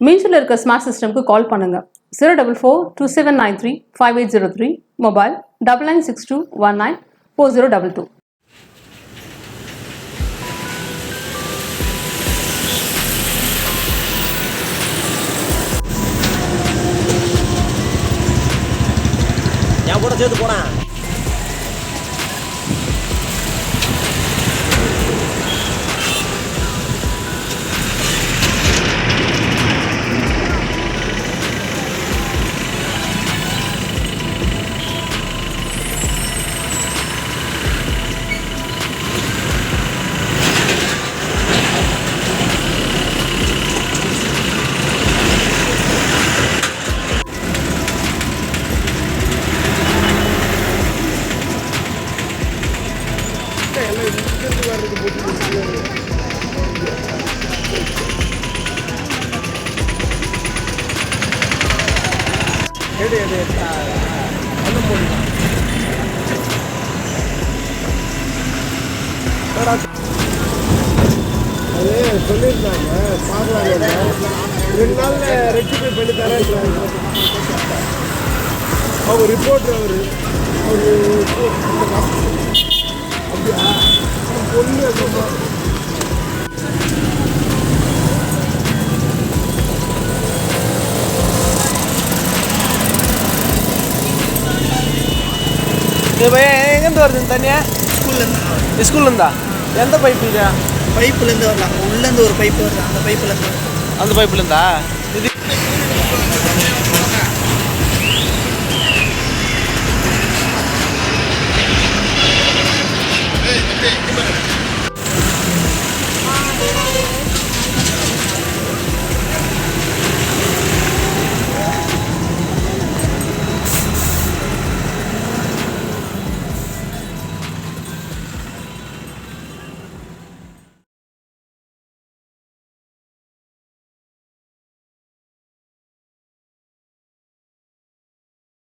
மீன்ஸில் இருக்க ஸ்மார்ட் சிஸ்டம்க்கு கால் பண்ணுங்கள் zero double four two seven nine three five eight zero three mobile double nine six two one nine four zero double two என் கூட சேர்த்து போனேன் அது சொல்லியிருந்தாங்க. பார்க்கலாம் ரெண்டு நாளில் ரெக்டிஃபை பண்ணி தரேன் அவர் ரிப்போர்ட் அவர். அவர் சொன்னா இப்போ எங்கேருந்து வருது தண்ணியா? ஸ்கூல்லேருந்து ஸ்கூல்லேருந்தா எந்த பைப் இது? பைப்புலேருந்து வரலாம் உள்ளேருந்து ஒரு பைப்பு வருது. அந்த பைப்புலேருந்து அந்த பைப்லேருந்தா இது